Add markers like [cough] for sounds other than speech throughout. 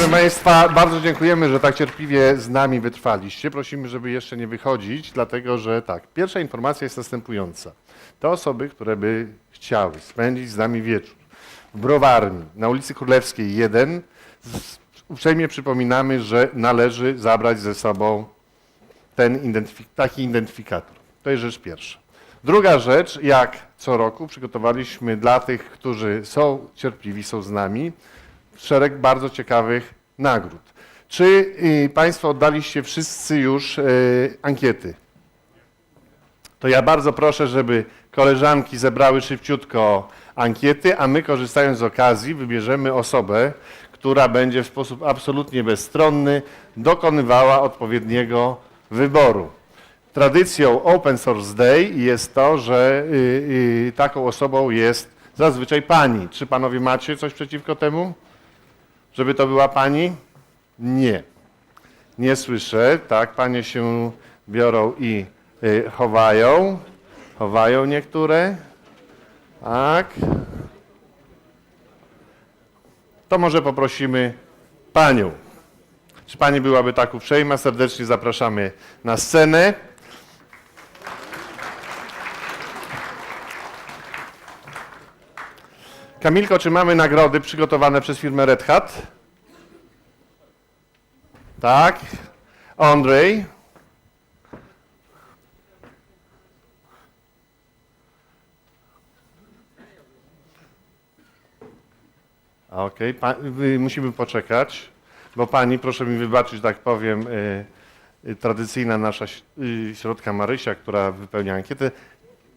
Proszę Państwa, bardzo dziękujemy, że tak cierpliwie z nami wytrwaliście. Prosimy, żeby jeszcze nie wychodzić, dlatego że tak, pierwsza informacja jest następująca. Te osoby, które by chciały spędzić z nami wieczór w Browarni na ulicy Królewskiej 1, z- uprzejmie przypominamy, że należy zabrać ze sobą ten identyfik- taki identyfikator. To jest rzecz pierwsza. Druga rzecz, jak co roku przygotowaliśmy dla tych, którzy są cierpliwi, są z nami, szereg bardzo ciekawych nagród. Czy y, Państwo oddaliście wszyscy już y, ankiety? To ja bardzo proszę, żeby koleżanki zebrały szybciutko ankiety, a my korzystając z okazji wybierzemy osobę, która będzie w sposób absolutnie bezstronny dokonywała odpowiedniego wyboru. Tradycją Open Source Day jest to, że y, taką osobą jest zazwyczaj pani. Czy panowie macie coś przeciwko temu? Żeby to była pani? Nie. Nie słyszę. Tak, panie się biorą i y, chowają. Chowają niektóre. Tak. To może poprosimy panią. Czy pani byłaby tak uprzejma? Serdecznie zapraszamy na scenę. Kamilko, czy mamy nagrody przygotowane przez firmę Red Hat? Tak. Andrzej? Okej, wy- musimy poczekać, bo pani, proszę mi wybaczyć, tak powiem, y, y, tradycyjna nasza y, środka Marysia, która wypełnia ankietę,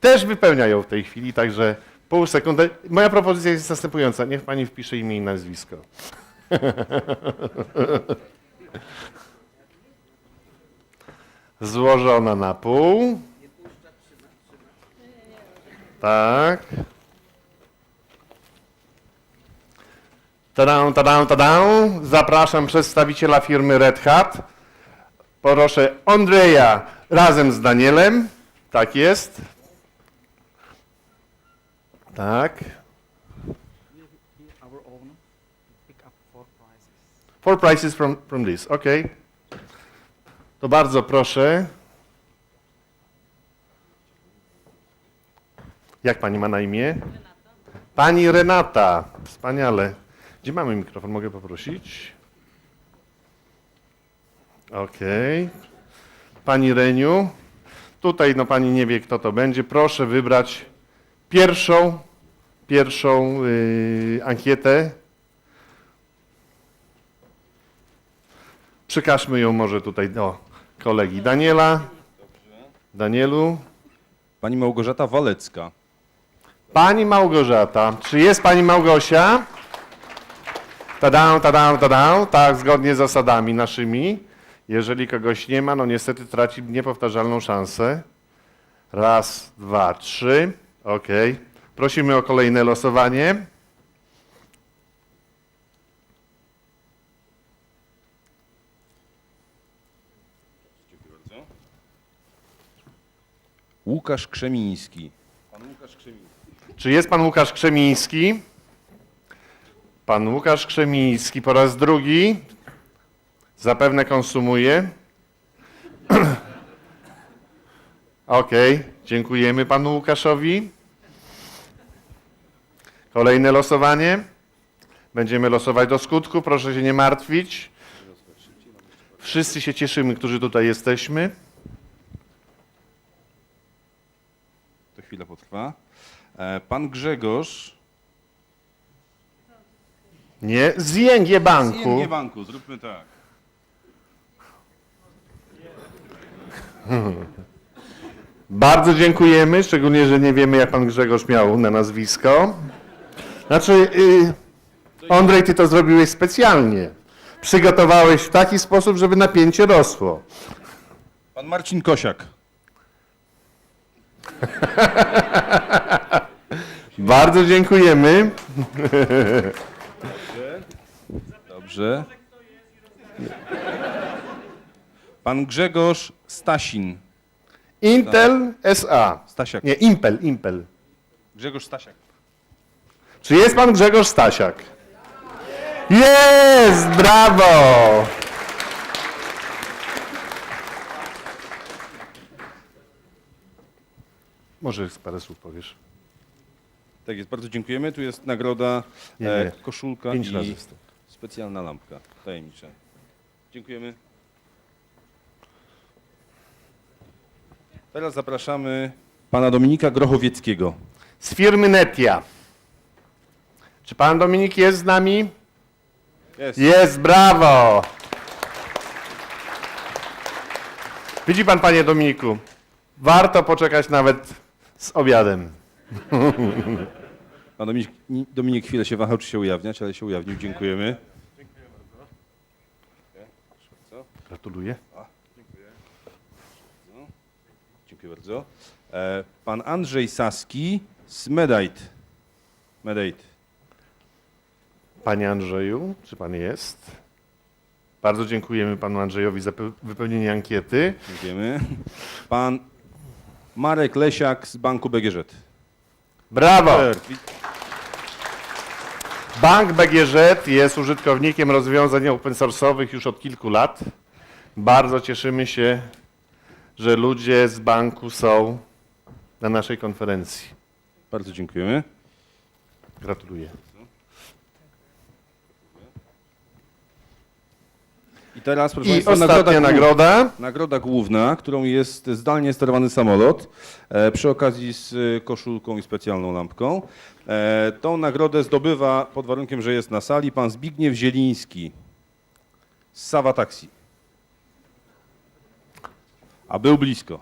też wypełnia ją w tej chwili, także pół sekundy. Moja propozycja jest następująca. Niech pani wpisze imię i nazwisko. Złożona na pół. Tak. Tadam, tadam, tadam. Zapraszam przedstawiciela firmy Red Hat. Proszę Andrzeja razem z Danielem. Tak jest. Tak. four prices from, from this. OK. To bardzo proszę. Jak pani ma na imię? Pani Renata. Wspaniale. Gdzie mamy mikrofon? Mogę poprosić? Okej. Pani Reniu. Tutaj no pani nie wie kto to będzie. Proszę wybrać pierwszą, pierwszą yy, ankietę. Przekażmy ją może tutaj do kolegi Daniela. Danielu. Pani Małgorzata Walecka. Pani Małgorzata. Czy jest pani Małgosia? Tadam, tadam, tadam. Tak, zgodnie z zasadami naszymi. Jeżeli kogoś nie ma, no niestety traci niepowtarzalną szansę. Raz, dwa, trzy. OK. Prosimy o kolejne losowanie. Łukasz Krzemiński. Pan Łukasz Krzemiński. Czy jest pan Łukasz Krzemiński? Pan Łukasz Krzemiński po raz drugi. Zapewne konsumuje. [clears throat] Okej, dziękujemy panu Łukaszowi. Kolejne losowanie. Będziemy losować do skutku, proszę się nie martwić. Wszyscy się cieszymy, którzy tutaj jesteśmy. To chwilę potrwa. E, Pan Grzegorz. Nie, z ING Banku. Z ING Banku, zróbmy tak. Bardzo dziękujemy, szczególnie, że nie wiemy, jak pan Grzegorz miał na nazwisko. Znaczy, y, Andrzej, ty to zrobiłeś specjalnie. Przygotowałeś w taki sposób, żeby napięcie rosło. Pan Marcin Kosiak. [laughs] Bardzo dziękujemy. Dobrze. Pan Grzegorz Stasin. Intel SA. Stasiak. Nie, Impel, Impel. Grzegorz Stasiak. Czy jest pan Grzegorz Stasiak? Jest! Brawo! Może parę słów powiesz. Tak jest, bardzo dziękujemy. Tu jest nagroda, Nie, e, nie. koszulka Pięć i specjalna lampka tajemnicza. Dziękujemy. Teraz zapraszamy pana Dominika Grochowieckiego. Z firmy Netia. Czy pan Dominik jest z nami? Jest. Jest, brawo! Widzi pan, panie Dominiku, warto poczekać nawet z obiadem. [laughs] Pan Dominik, Dominik chwilę się wahał, czy się ujawniać, ale się ujawnił. Dziękujemy. Gratuluję. Dziękuję bardzo. E, pan Andrzej Saski z Medite. Medite. Panie Andrzeju, czy pan jest? Bardzo dziękujemy panu Andrzejowi za pe- wypełnienie ankiety. Dziękujemy. Pan Marek Lesiak z Banku BGŻ. Brawo! Bank BGŻ jest użytkownikiem rozwiązań open source'owych już od kilku lat. Bardzo cieszymy się, że ludzie z banku są na naszej konferencji. Bardzo dziękujemy. Gratuluję. Teraz, proszę I Państwa, ostatnia nagroda, nagroda. nagroda główna, którą jest zdalnie sterowany samolot, e, przy okazji z e, koszulką i specjalną lampką. E, tą nagrodę zdobywa, pod warunkiem, że jest na sali, pan Zbigniew Zieliński z Sawa Taxi. A był blisko.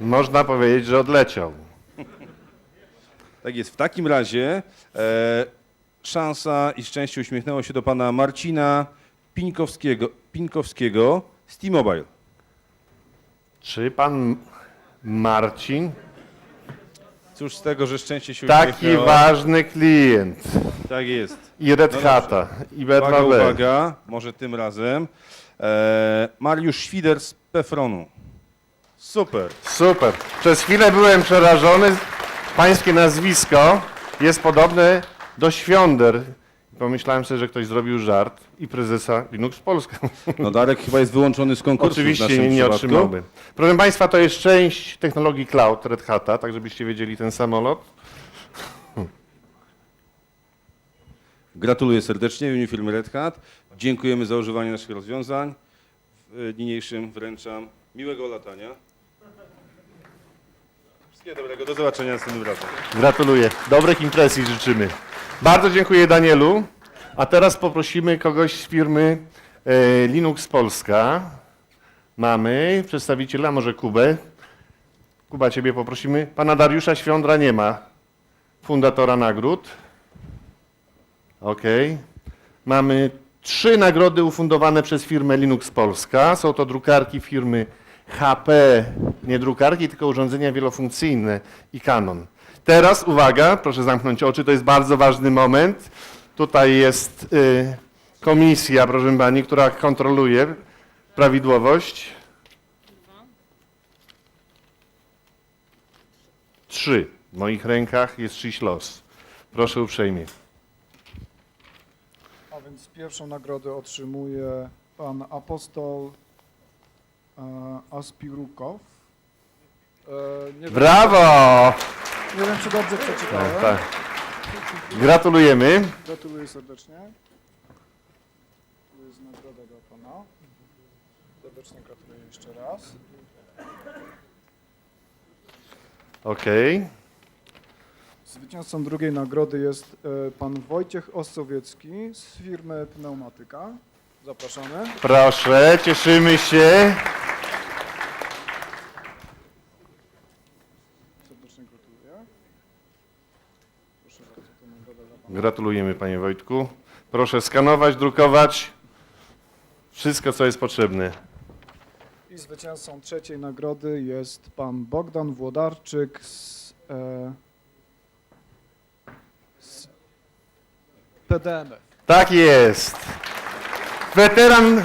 Można powiedzieć, że odleciał. Tak jest. W takim razie e, szansa i szczęście uśmiechnęło się do pana Marcina Pińkowskiego, Pińkowskiego z T-Mobile. Czy pan Marcin, Cóż z tego, że szczęście się taki uśmiechnęło. ważny klient, Tak jest. i Red No Hata, i Uwaga, B2B, uwaga, może tym razem. E, Mariusz Świder z Pefronu. Super. Super. Przez chwilę byłem przerażony. Pańskie nazwisko jest podobne do Świąder. Pomyślałem sobie, że ktoś zrobił żart i prezesa Linux Polska. No Darek chyba jest wyłączony z konkursu Oczywiście nie, nie otrzymałby. Proszę Państwa, to jest część technologii cloud Red Hata, tak żebyście wiedzieli ten samolot. Gratuluję serdecznie w imieniu firmy Red Hat. Dziękujemy za używanie naszych rozwiązań. W niniejszym wręczam miłego latania. Wszystkiego dobrego. Do zobaczenia następnym razem. Gratuluję. Dobrych impresji życzymy. Bardzo dziękuję Danielu. A teraz poprosimy kogoś z firmy e, Linux Polska. Mamy przedstawiciela, może Kubę. Kuba, ciebie poprosimy. Pana Dariusza Świądra nie ma. Fundatora nagród. Okej. Mamy trzy nagrody ufundowane przez firmę Linux Polska. Są to drukarki firmy HP, nie drukarki, tylko urządzenia wielofunkcyjne i Canon. Teraz uwaga, proszę zamknąć oczy, to jest bardzo ważny moment. Tutaj jest y, komisja, proszę pani, która kontroluje prawidłowość. Trzy. W moich rękach jest czyjś los. Proszę uprzejmie. A więc pierwszą nagrodę otrzymuje pan apostoł e, Aspirukow. E, nie, wiem, Brawo! nie wiem, czy dobrze przeczytałem. Tak. Gratulujemy. Gratuluję serdecznie. Tu jest nagroda dla pana. Serdecznie gratuluję jeszcze raz. Okej. Zwycięzcą drugiej nagrody jest e, pan Wojciech Ossowiecki z firmy Pneumatyka. Zapraszamy. Proszę, cieszymy się. Serdecznie gratuluję. Proszę bardzo, to nagroda dla pana. Gratulujemy Proszę skanować, drukować. Wszystko, co jest potrzebne. I zwycięzcą trzeciej nagrody jest pan Bogdan Włodarczyk z, e, z PDMF. Tak jest. Weteran,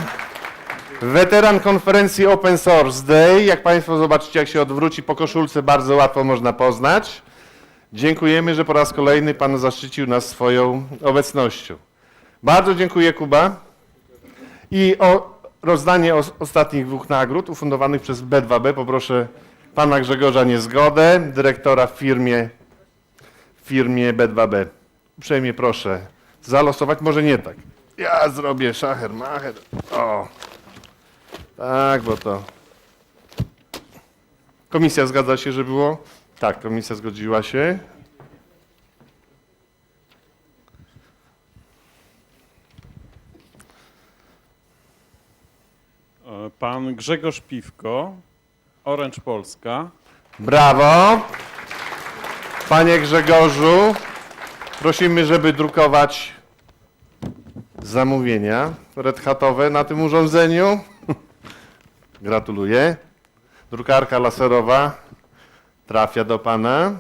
weteran konferencji Open Source Day. Jak Państwo zobaczycie, jak się odwróci po koszulce, bardzo łatwo można poznać. Dziękujemy, że po raz kolejny Pan zaszczycił nas swoją obecnością. Bardzo dziękuję, Kuba. I o rozdanie os- ostatnich dwóch nagród ufundowanych przez B2B poproszę pana Grzegorza Niezgodę, dyrektora w firmie, firmie B2B. Uprzejmie proszę zalosować, może nie tak. Ja zrobię szacher, macher. O. Tak, bo to... Komisja zgadza się, że było? Tak, komisja zgodziła się. E, Pan Grzegorz Piwko, Orange Polska. Brawo. Panie Grzegorzu, prosimy, żeby drukować zamówienia red hatowe na tym urządzeniu. [laughs] Gratuluję. Drukarka laserowa trafia do Pana.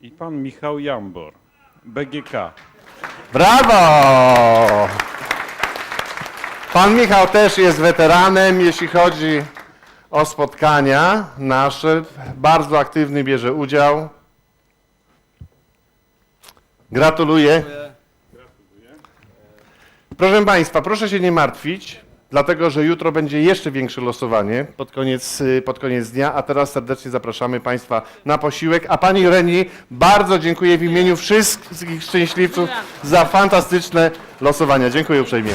I pan Michał Jambor, BGK. Brawo! Pan Michał też jest weteranem, jeśli chodzi o spotkania nasze. Bardzo aktywny bierze udział. Gratuluję. Proszę Państwa, proszę się nie martwić, dlatego że jutro będzie jeszcze większe losowanie pod koniec, y, pod koniec dnia, a teraz serdecznie zapraszamy Państwa na posiłek. A Pani Reni bardzo dziękuję w imieniu wszystkich szczęśliwców za fantastyczne losowania. Dziękuję uprzejmie.